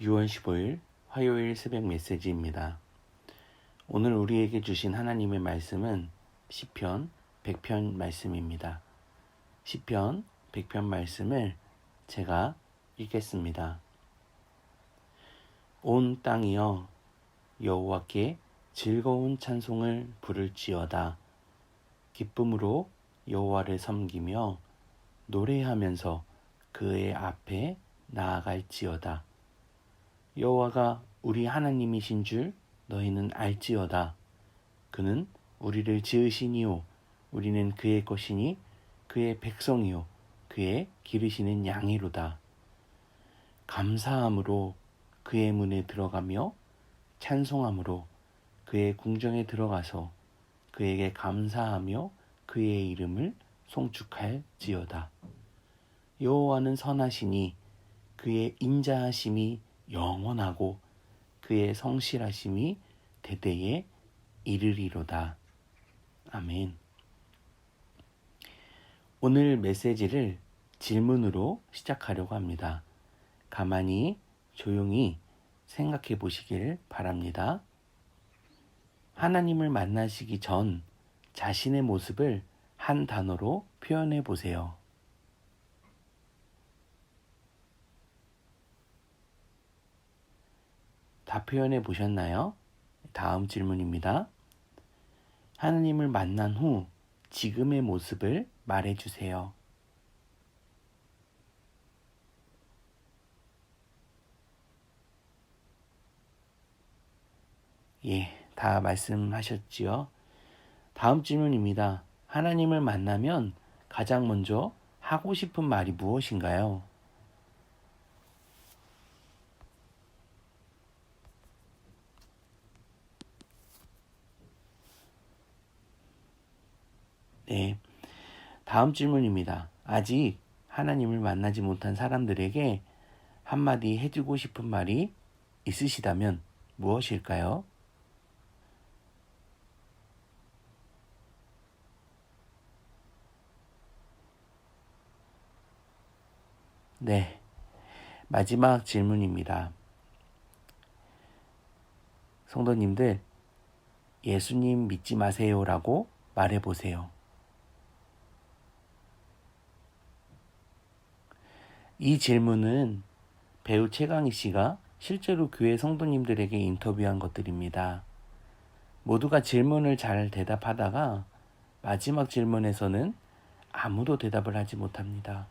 6월 15일 화요일 새벽 메시지입니다. 오늘 우리에게 주신 하나님의 말씀은 시편 100편 말씀입니다. 시편 100편 말씀을 제가 읽겠습니다. 온 땅이여 여호와께 즐거운 찬송을 부를지어다. 기쁨으로 여호와를 섬기며 노래하면서 그의 앞에 나아갈지어다. 여호와가 우리 하나님이신 줄 너희는 알지어다. 그는 우리를 지으시니요 우리는 그의 것이니 그의 백성이요 그의 기르시는 양이로다. 감사함으로 그의 문에 들어가며 찬송함으로 그의 궁정에 들어가서 그에게 감사하며 그의 이름을 송축할지어다. 여호와는 선하시니 그의 인자하심이 영원하고 그의 성실하심이 대대에 이르리로다. 아멘. 오늘 메시지를 질문으로 시작하려고 합니다. 가만히 조용히 생각해 보시길 바랍니다. 하나님을 만나시기 전 자신의 모습을 한 단어로 표현해 보세요. 다 표현해 보셨나요? 다음 질문입니다. 하나님을 만난 후 지금의 모습을 말해 주세요. 예, 다 말씀하셨지요. 다음 질문입니다. 하나님을 만나면 가장 먼저 하고 싶은 말이 무엇인가요? 네. 다음 질문입니다. 아직 하나님을 만나지 못한 사람들에게 한마디 해주고 싶은 말이 있으시다면 무엇일까요? 네. 마지막 질문입니다. 성도님들, 예수님 믿지 마세요라고 말해보세요. 이 질문은 배우 최강희 씨가 실제로 교회 성도님들에게 인터뷰한 것들입니다. 모두가 질문을 잘 대답하다가 마지막 질문에서는 아무도 대답을 하지 못합니다.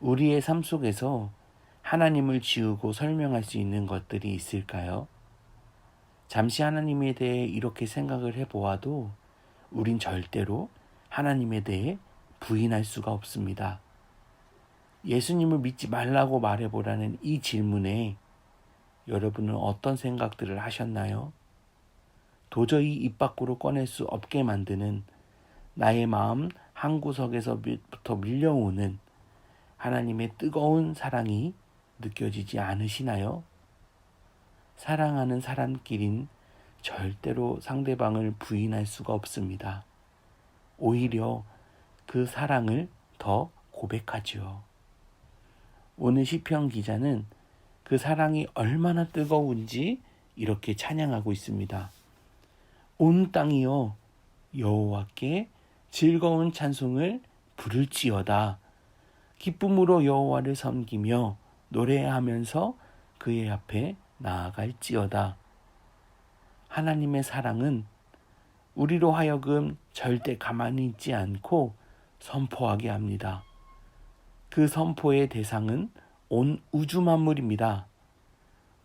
우리의 삶 속에서 하나님을 지우고 설명할 수 있는 것들이 있을까요? 잠시 하나님에 대해 이렇게 생각을 해보아도 우린 절대로 하나님에 대해 부인할 수가 없습니다. 예수님을 믿지 말라고 말해보라는 이 질문에 여러분은 어떤 생각들을 하셨나요? 도저히 입 밖으로 꺼낼 수 없게 만드는 나의 마음 한 구석에서부터 밀려오는 하나님의 뜨거운 사랑이 느껴지지 않으시나요? 사랑하는 사람끼린 절대로 상대방을 부인할 수가 없습니다. 오히려 그 사랑을 더 고백하지요. 오늘 시편 기자는 그 사랑이 얼마나 뜨거운지 이렇게 찬양하고 있습니다. 온 땅이여 여호와께 즐거운 찬송을 부를지어다. 기쁨으로 여호와를 섬기며 노래하면서 그의 앞에 나아갈지어다. 하나님의 사랑은 우리로 하여금 절대 가만히 있지 않고 선포하게 합니다. 그 선포의 대상은 온 우주 만물입니다.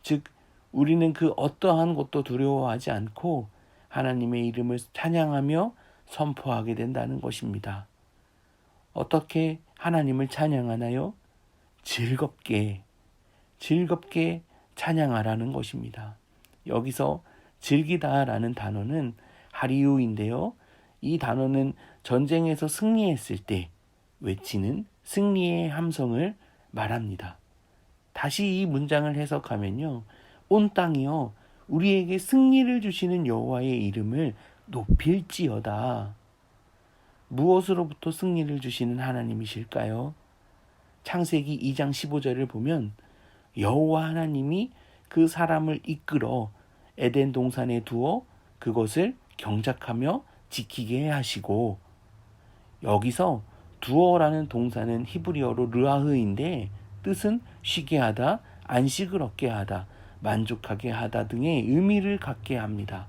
즉, 우리는 그 어떠한 것도 두려워하지 않고 하나님의 이름을 찬양하며 선포하게 된다는 것입니다. 어떻게 하나님을 찬양하나요? 즐겁게, 즐겁게 찬양하라는 것입니다. 여기서 즐기다라는 단어는 하리우인데요. 이 단어는 전쟁에서 승리했을 때 외치는 승리의 함성을 말합니다. 다시 이 문장을 해석하면요. 온 땅이요. 우리에게 승리를 주시는 여호와의 이름을 높일지어다. 무엇으로부터 승리를 주시는 하나님이실까요? 창세기 2장 15절을 보면 여호와 하나님이 그 사람을 이끌어 에덴 동산에 두어 그것을 경작하며 지키게 하시고 여기서 두어라는 동사는 히브리어로 르아흐인데 뜻은 쉬게 하다, 안식을 얻게 하다, 만족하게 하다 등의 의미를 갖게 합니다.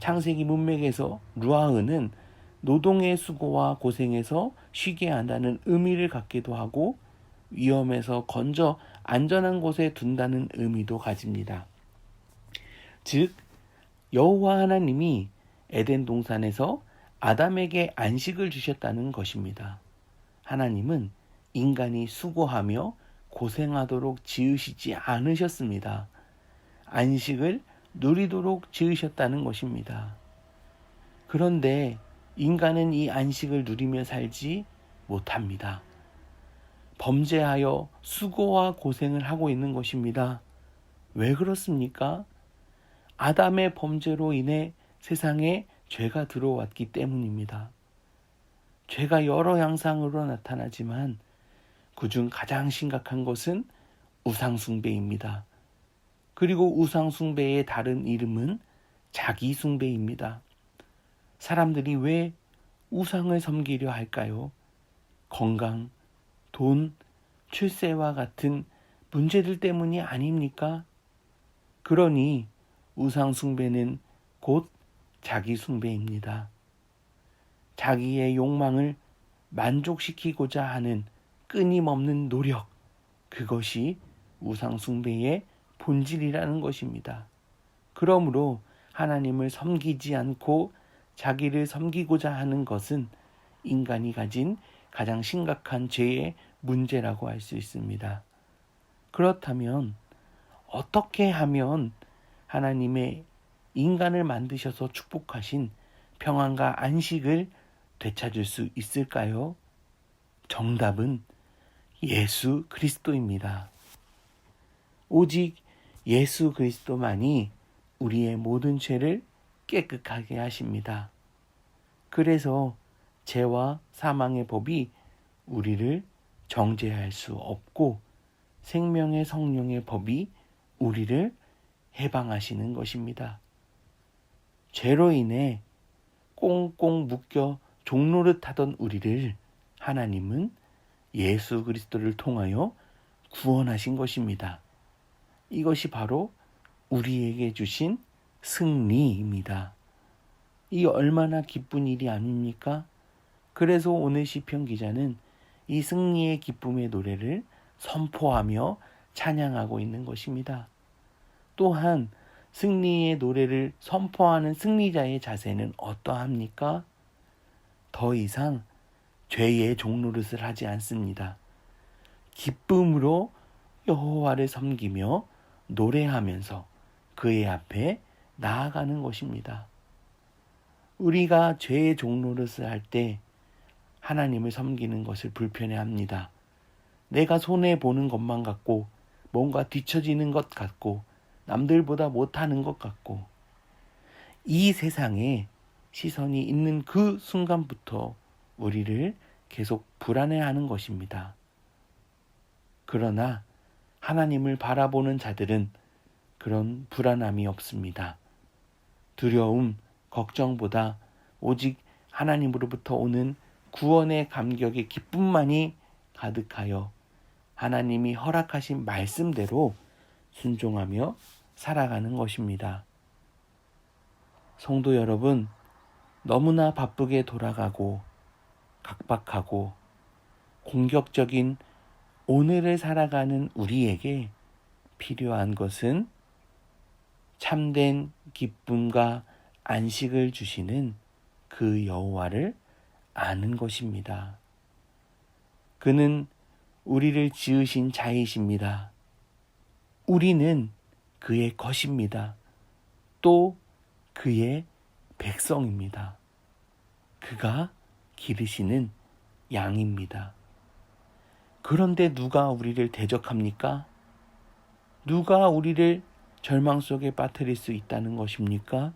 창세기 문맥에서 루아흐는 노동의 수고와 고생에서 쉬게 한다는 의미를 갖기도 하고 위험에서 건져 안전한 곳에 둔다는 의미도 가집니다. 즉 여호와 하나님이 에덴 동산에서 아담에게 안식을 주셨다는 것입니다. 하나님은 인간이 수고하며 고생하도록 지으시지 않으셨습니다. 안식을 누리도록 지으셨다는 것입니다. 그런데 인간은 이 안식을 누리며 살지 못합니다. 범죄하여 수고와 고생을 하고 있는 것입니다. 왜 그렇습니까? 아담의 범죄로 인해 세상에 죄가 들어왔기 때문입니다. 죄가 여러 양상으로 나타나지만 그중 가장 심각한 것은 우상숭배입니다. 그리고 우상숭배의 다른 이름은 자기숭배입니다. 사람들이 왜 우상을 섬기려 할까요? 건강, 돈, 출세와 같은 문제들 때문이 아닙니까? 그러니 우상숭배는 곧 자기 숭배입니다. 자기의 욕망을 만족시키고자 하는 끊임없는 노력, 그것이 우상숭배의 본질이라는 것입니다. 그러므로 하나님을 섬기지 않고 자기를 섬기고자 하는 것은 인간이 가진 가장 심각한 죄의 문제라고 할 수 있습니다. 그렇다면 어떻게 하면 하나님의 인간을 만드셔서 축복하신 평안과 안식을 되찾을 수 있을까요? 정답은 예수 그리스도입니다. 오직 예수 그리스도만이 우리의 모든 죄를 깨끗하게 하십니다. 그래서 죄와 사망의 법이 우리를 정죄할 수 없고 생명의 성령의 법이 우리를 해방하시는 것입니다. 죄로 인해 꽁꽁 묶여 종노릇하던 우리를 하나님은 예수 그리스도를 통하여 구원하신 것입니다. 이것이 바로 우리에게 주신 승리입니다. 이 얼마나 기쁜 일이 아닙니까? 그래서 오늘 시편 기자는 이 승리의 기쁨의 노래를 선포하며 찬양하고 있는 것입니다. 또한 승리의 노래를 선포하는 승리자의 자세는 어떠합니까? 더 이상 죄의 종노릇을 하지 않습니다. 기쁨으로 여호와를 섬기며 노래하면서 그의 앞에 나아가는 것입니다. 우리가 죄의 종노릇을 할 때 하나님을 섬기는 것을 불편해합니다. 내가 손해 보는 것만 같고 뭔가 뒤처지는 것 같고 남들보다 못하는 것 같고 이 세상에 시선이 있는 그 순간부터 우리를 계속 불안해하는 것입니다. 그러나 하나님을 바라보는 자들은 그런 불안함이 없습니다. 두려움, 걱정보다 오직 하나님으로부터 오는 구원의 감격의 기쁨만이 가득하여 하나님이 허락하신 말씀대로 순종하며 살아가는 것입니다. 성도 여러분, 너무나 바쁘게 돌아가고 각박하고 공격적인 오늘을 살아가는 우리에게 필요한 것은 참된 기쁨과 안식을 주시는 그 여호와를 아는 것입니다. 그는 우리를 지으신 자이십니다. 우리는 그의 것입니다. 또 그의 백성입니다. 그가 기르시는 양입니다. 그런데 누가 우리를 대적합니까? 누가 우리를 절망 속에 빠뜨릴 수 있다는 것입니까?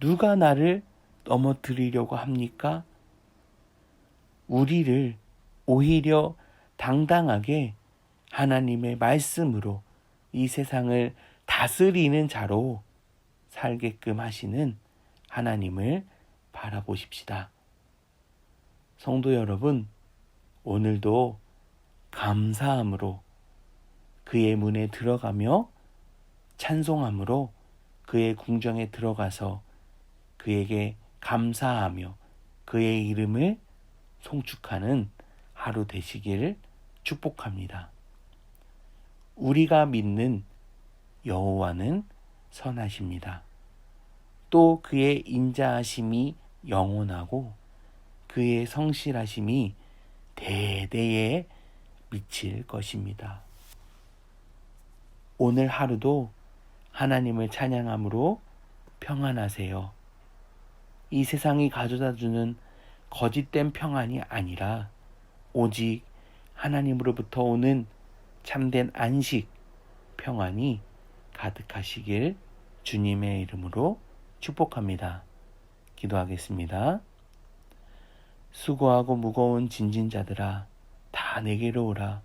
누가 나를 넘어뜨리려고 합니까? 우리를 오히려 당당하게 하나님의 말씀으로 이 세상을 다스리는 자로 살게끔 하시는 하나님을 바라보십시다. 성도 여러분, 오늘도 감사함으로 그의 문에 들어가며 찬송함으로 그의 궁정에 들어가서 그에게 감사하며 그의 이름을 송축하는 하루 되시기를 축복합니다. 우리가 믿는 여호와는 선하십니다. 또 그의 인자하심이 영원하고 그의 성실하심이 대대에 미칠 것입니다. 오늘 하루도 하나님을 찬양함으로 평안하세요. 이 세상이 가져다 주는 거짓된 평안이 아니라 오직 하나님으로부터 오는 참된 안식, 평안이 가득하시길 주님의 이름으로 축복합니다. 기도하겠습니다. 수고하고 무거운 진진 자들아, 다 내게로 오라.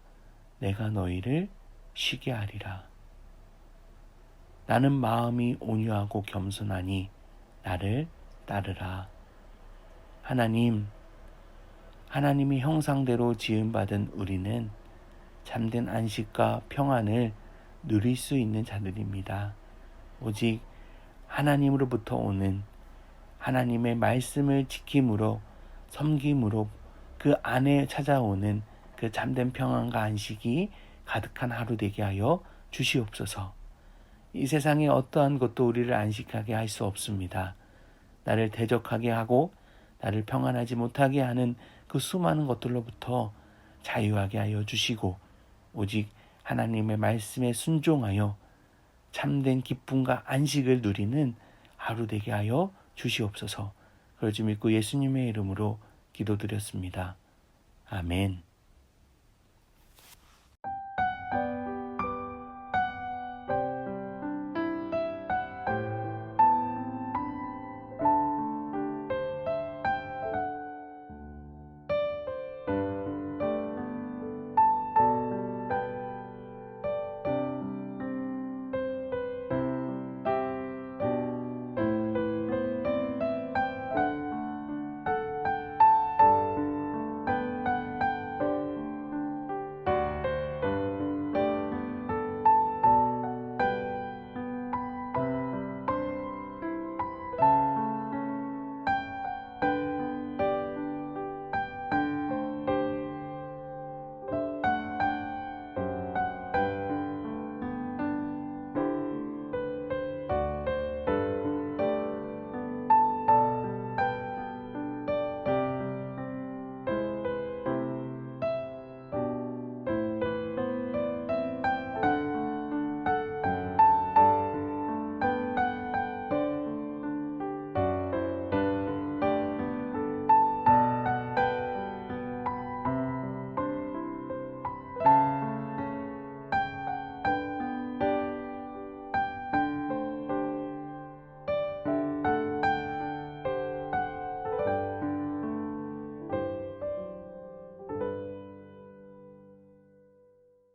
내가 너희를 쉬게 하리라. 나는 마음이 온유하고 겸손하니 나를 따르라. 하나님, 하나님의 형상대로 지음받은 우리는 참된 안식과 평안을 누릴 수 있는 자들입니다. 오직 하나님으로부터 오는 하나님의 말씀을 지킴으로 섬김으로 그 안에 찾아오는 그 참된 평안과 안식이 가득한 하루 되게 하여 주시옵소서. 이 세상에 어떠한 것도 우리를 안식하게 할 수 없습니다. 나를 대적하게 하고 나를 평안하지 못하게 하는 그 수많은 것들로부터 자유하게 하여 주시고 오직 하나님의 말씀에 순종하여 참된 기쁨과 안식을 누리는 하루 되게 하여 주시옵소서. 그러지 믿고 예수님의 이름으로 기도드렸습니다. 아멘.